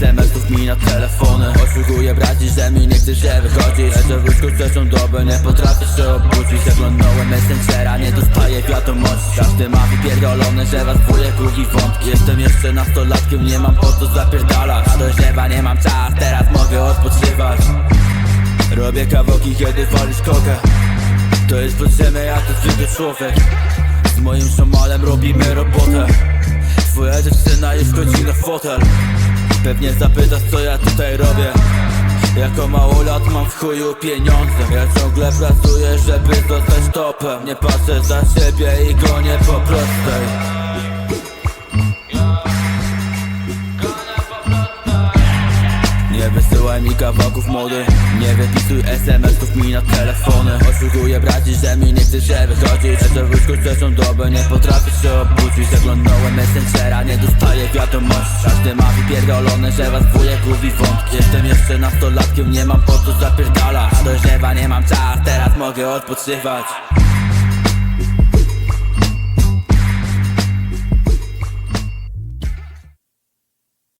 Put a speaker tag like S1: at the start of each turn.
S1: SMS-ów mi na telefony. Oszukuję braci, że mi nie chce się wychodzić. Leżę w łóżku trzecią dobę, nie potrafię się obudzić Zaglądnąłem Messengera, nie dostaję wiadomości Każdy ma wypierdolone, że was wujek i wątki. Jestem jeszcze nastolatkiem, nie mam po co zapierdalać. A do źlewa nie mam czas, teraz mogę odpoczywać. Robię kawałki, kiedy walisz kokę. To jest podziemie jak to zwykły człowiek. Z moim szamalem robimy robotę już chodzi na fotel. Pewnie zapytasz co ja tutaj robię. Jako mało lat mam w chuju pieniądze. Ja ciągle pracuję, żeby zostać topem. Nie patrzę za siebie i gonię po prostej Nie wysyłaj mi kawałków mody. Nie wypisuj SMS-ów mi na telefony. Oszukuję braci, że mi nie chce się wychodzić. Że w łóżku trzecią dobę nie potrafię się obudzić. Zaglądnąłem Messengera, nie dostaję wiadomości. Każdy ma wypierdolone, że was wujek i wątki. Jestem jeszcze nastolatkiem, nie mam po co zapierdalać. Do nie mam czas, teraz mogę odpoczywać